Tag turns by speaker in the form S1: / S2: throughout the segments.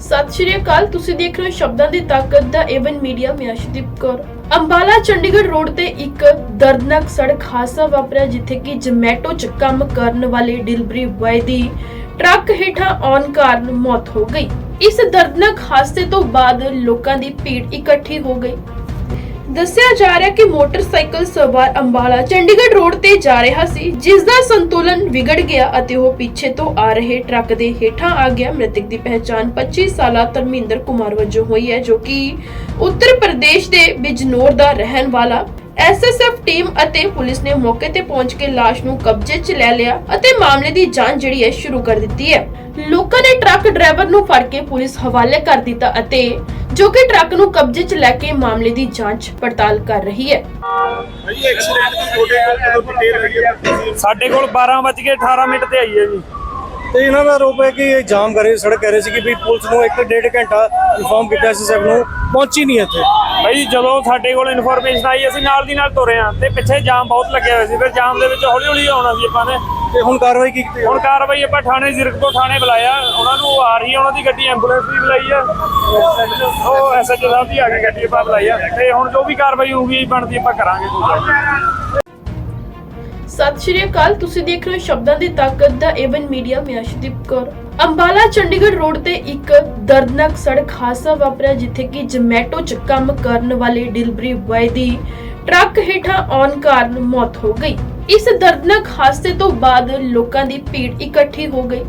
S1: ਸਤਿ ਸ਼੍ਰੀ ਅਕਾਲ, ਤੁਸੀਂ ਦੇਖ ਰਹੇ ਹੋ ਸ਼ਬਦਾਂ ਦੀ ਤਾਕਤ ਦਾ ਏਵਨ ਮੀਡੀਆ, ਮੈਂ ਅਸ਼ਦੀਪ ਕੌਰ। ਅੰਬਾਲਾ ਚੰਡੀਗੜ੍ਹ ਰੋਡ ਤੇ ਇੱਕ ਦਰਦਨਾਕ ਸੜਕ ਹਾਦਸਾ ਵਾਪਰਿਆ, ਜਿੱਥੇ ਕਿ ਜਮੈਟੋ 'ਚ ਕੰਮ ਕਰਨ ਵਾਲੇ ਡਿਲੀਵਰੀ ਬੁਆਏ ਦੀ ਟਰੱਕ ਹੇਠਾਂ ਆਉਣ ਕਾਰਨ ਮੌਤ ਹੋ ਗਈ। ਇਸ ਦਰਦਨਾਕ ਹਾਦਸੇ ਤੋਂ ਬਾਅਦ ਲੋਕਾਂ ਦੀ ਭੀੜ ਇਕੱਠੀ ਹੋ ਗਈ। ਦੱਸਿਆ ਜਾ ਰਿਹਾ ਕਿ ਮੋਟਰਸਾਈਕਲ ਸਵਾਰ ਅੰਬਾਲਾ ਚੰਡੀਗੜ੍ਹ ਰੋਡ ਤੇ ਜਾ ਰਿਹਾ ਸੀ, ਜਿਸ ਦਾ ਸੰਤੁਲਨ ਵਿਗੜ ਗਿਆ ਅਤੇ ਉਹ ਪਿੱਛੇ ਤੋਂ ਆ ਰਹੇ ਟਰੱਕ ਦੇ ਹੇਠਾਂ ਆ ਗਿਆ। ਮ੍ਰਿਤਕ ਦੀ ਪਹਿਚਾਣ 25 ਸਾਲਾ ਧਰਮਿੰਦਰ ਕੁਮਾਰ ਵਜੋਂ ਹੋਈ ਹੈ, ਜੋ ਕਿ ਉੱਤਰ ਪ੍ਰਦੇਸ਼ ਦੇ ਬਿਜਨੌਰ ਦਾ ਰਹਿਣ ਵਾਲਾ ਐਸਐਸਐਫ ਟੀਮ ਅਤੇ ਪੁਲਿਸ ਨੇ ਮੌਕੇ ਤੇ ਪਹੁੰਚ ਕੇ ਲਾਸ਼ ਨੂੰ ਕਬਜ਼ੇ 'ਚ ਲੈ ਲਿਆ ਅਤੇ ਮਾਮਲੇ ਦੀ ਜਾਂਚ ਜਿਹੜੀ ਹੈ ਸ਼ੁਰੂ ਕਰ ਦਿੱਤੀ ਹੈ। ਲੋਕਾਂ ਨੇ ਟਰੱਕ ਡਰਾਈਵਰ ਨੂੰ ਫੜ ਕੇ ਪੁਲਿਸ ਹਵਾਲੇ ਕਰ ਦਿੱਤਾ ਅਤੇ ਜੋ ਕਿ ਟਰੱਕ ਨੂੰ ਕਬਜ਼ੇ 'ਚ ਲੈ ਕੇ ਮਾਮਲੇ ਦੀ ਜਾਂਚ ਪੜਤਾਲ ਕਰ ਰਹੀ ਹੈ।
S2: ਭਾਈ ਐਕਸੀਡੈਂਟ ਦੀ ਤੁਹਾਡੇ ਕੋਲ ਕਦੋਂ ਡਿਟੇਲ ਹੈਗੀ ਹੈ ਤੁਸੀਂ
S3: ਸਾਡੇ ਕੋਲ 12:18 ਮਿੰਟ ਤੇ ਆਈ ਹੈ ਜੀ।
S4: ਤੇ ਇਹਨਾਂ ਦਾ ਆਰੋਪ ਹੈ ਕਿ ਇਹ ਜਾਮ ਕਰ ਸੜਕ ਕਰ ਰਹੇ ਸੀ ਕਿ ਵੀ ਪੁਲਿਸ ਨੂੰ ਇੱਕ ਡੇਢ ਘੰਟਾ ਇਨਫੋਰਮ ਕੀਤਾ ਸੀ ਸਭ ਨੂੰ ਪਹੁੰਚੀ ਨਹੀਂ ਇੱਥੇ।
S3: ਭਾਈ ਜਦੋਂ ਸਾਡੇ ਕੋਲ ਇਨਫੋਰਮੇਸ਼ਨ ਆਈ ਅਸੀਂ ਨਾਲ ਦੀ ਨਾਲ ਤੁਰੇ ਹਾਂ ਤੇ ਪਿੱਛੇ ਜਾਮ ਬਹੁਤ ਲੱਗਿਆ ਹੋਇਆ ਸੀ। ਫਿਰ ਜਾਮ ਦੇ ਵਿੱਚ ਹੌਲੀ ਹੌਲੀ ਆਉਣਾ ਸੀ ਆਪਾਂ ਨੇ।
S4: ਤੇ ਹੁਣ ਕਾਰਵਾਈ ਕੀ ਕੀਤੀ
S3: ਹੁਣ ਕਾਰਵਾਈ ਆਪਾਂ ਥਾਣੇ ਜ਼ਿਰਕ ਤੋਂ ਥਾਣੇ ਬੁਲਾਇਆ। ਉਹਨਾਂ ਨੂੰ ਆ ਰਹੀ ਹੈ ਉਹਨਾਂ ਦੀ ਗੱਡੀ ਐਂਬੂਲੈਂਸ ਵੀ ਬੁਲਾਈ ਆ ਉਹ ਐਸਐਚਓ ਸਾਹਿਬ ਦੀ ਆ ਕੇ ਗੱਡੀ ਆਪਾਂ ਬੁਲਾਈ ਆ। ਤੇ ਹੁਣ ਜੋ ਵੀ ਕਾਰਵਾਈ ਹੋਊਗੀ ਬਣਦੀ ਆਪਾਂ ਕਰਾਂਗੇ।
S1: ਸਤਿ ਸ਼੍ਰੀ ਅਕਾਲ। ਤੁਸੀਂ ਦੇਖ ਰਹੇ ਹੋ ਸ਼ਬਦਾਂ ਦੀ ਤਾਕਤ ਦਾ ਏਵਨ ਮੀਡੀਆ। ਮੈਂ ਅਸ਼ਦੀਪ ਕੌਰ। ਅੰਬਾਲਾ ਚੰਡੀਗੜ੍ਹ ਰੋਡ ਤੇ ਇੱਕ ਦਰਦਨਾਕ ਸੜਕ ਹਾਦਸਾ ਵਾਪਰਿਆ, ਜਿੱਥੇ ਕਿ ਜਮੈਟੋ 'ਚ ਕੰਮ ਕਰਨ ਵਾਲੇ ਡਿਲੀਵਰੀ ਬॉय ਦੀ ਟਰੱਕ ਹੇਠਾਂ ਆਉਣ ਕਾਰਨ ਮੌਤ ਹੋ ਗਈ। ਇਸ ਦਰਦਨਾਕ ਹਾਦਸੇ ਤੋਂ ਬਾਅਦ ਲੋਕਾਂ ਦੀ ਭੀੜ ਇਕੱਠੀ ਹੋ ਗਈ।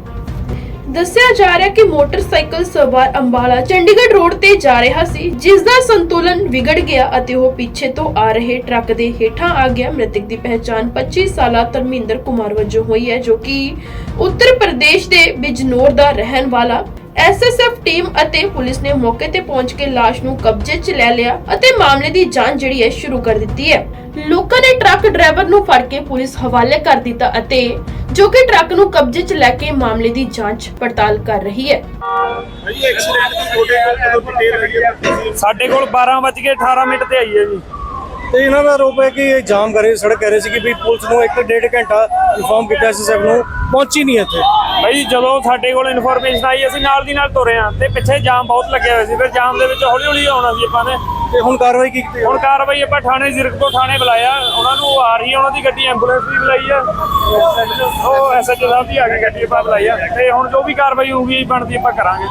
S1: ਦੱਸਿਆ ਜਾ ਰਿਹਾ ਕਿ ਮੋਟਰਸਾਈਕਲ ਸਵਾਰ ਅੰਬਾਲਾ ਚੰਡੀਗੜ੍ਹ ਰੋਡ ਤੇ ਜਾ ਰਿਹਾ ਸੀ, ਜਿਸ ਦਾ ਸੰਤੁਲਨ ਵਿਗੜ ਗਿਆ ਅਤੇ ਉਹ ਪਿੱਛੇ ਤੋਂ ਆ ਰਹੇ ਟਰੱਕ ਦੇ ਹੇਠਾਂ ਆ ਗਿਆ। ਮ੍ਰਿਤਕ ਦੀ ਪਹਿਚਾਣ 25 ਸਾਲਾ ਧਰਮਿੰਦਰ ਕੁਮਾਰ ਵਜੋਂ ਹੋਈ ਹੈ, ਜੋ ਕਿ ਉੱਤਰ ਪ੍ਰਦੇਸ਼ ਦੇ ਬਿਜਨੌਰ ਦਾ ਰਹਿਣ ਵਾਲਾ ਐਸਐਸਐਫ ਟੀਮ ਅਤੇ ਪੁਲਿਸ ਨੇ ਮੌਕੇ ਤੇ ਪਹੁੰਚ ਕੇ ਲਾਸ਼ ਨੂੰ ਕਬਜ਼ੇ 'ਚ ਲੈ ਲਿਆ ਅਤੇ ਮਾਮਲੇ ਦੀ ਜਾਂਚ ਜਿਹੜੀ ਹੈ ਸ਼ੁਰੂ ਕਰ ਦਿੱਤੀ ਹੈ। ਲੋਕਾਂ ਨੇ ਟਰੱਕ ਡਰਾਈਵਰ ਨੂੰ ਫੜ ਕੇ ਪੁਲਿਸ ਹਵਾਲੇ ਕਰ ਦਿੱਤਾ ਅਤੇ ਜੋ ਕਿ ਟਰੱਕ ਨੂੰ ਕਬਜ਼ੇ 'ਚ ਲੈ ਕੇ ਮਾਮਲੇ ਦੀ ਜਾਂਚ ਪੜਤਾਲ ਕਰ ਰਹੀ ਹੈ।
S3: ਸਾਡੇ ਕੋਲ 12:18 ਮਿੰਟ ਤੇ ਆਈ ਹੈ ਜੀ।
S4: ਤੇ ਇਹਨਾਂ ਦਾ ਆਰੋਪ ਹੈ ਕਿ ਇਹ ਜਾਮ ਕਰ ਸੜਕ ਕਰ ਰਹੇ ਸੀ ਕਿ ਵੀ ਪੁਲਿਸ ਨੂੰ ਇੱਕ ਡੇਢ ਘੰਟਾ ਇਨਫੋਰਮ ਕੀਤਾ ਸੀ ਸਭ ਨੂੰ ਪਹੁੰਚੀ ਨਹੀਂ ਇੱਥੇ।
S3: ਭਾਈ ਜਦੋਂ ਸਾਡੇ ਕੋਲ ਇਨਫੋਰਮੇਸ਼ਨ ਆਈ ਅਸੀਂ ਨਾਲ ਦੀ ਨਾਲ ਤੁਰੇ ਹਾਂ ਤੇ ਪਿੱਛੇ ਜਾਮ ਬਹੁਤ ਲੱਗਿਆ ਹੋਇਆ ਸੀ ਫਿਰ ਜਾਮ ਦੇ ਵਿੱਚ ਹੌਲੀ ਹੌਲੀ ਆਉਣਾ ਸੀ ਆਪਾਂ ਨੇ।
S4: ਤੇ ਹੁਣ ਕਾਰਵਾਈ ਕੀ ਕੀਤੀ?
S3: ਹੁਣ ਕਾਰਵਾਈ ਆਪਾਂ ਥਾਣੇ ਜ਼ਿਰਕ ਤੋਂ ਥਾਣੇ ਬੁਲਾਇਆ ਉਹਨਾਂ ਨੂੰ ਆ ਰਹੀ ਹੈ ਉਹਨਾਂ ਦੀ ਗੱਡੀ ਐਂਬੂਲੈਂਸ ਵੀ ਬੁਲਾਈ ਆ ਉਹ ਐਸਐਚਓ ਸਾਹਿਬ ਦੀ ਆ ਕੇ ਗੱਡੀ ਆਪਾਂ ਬੁਲਾਈ ਆ। ਤੇ ਹੁਣ ਜੋ ਵੀ ਕਾਰਵਾਈ ਹੋਊਗੀ ਬਣਦੀ ਆਪਾਂ ਕਰਾਂਗੇ।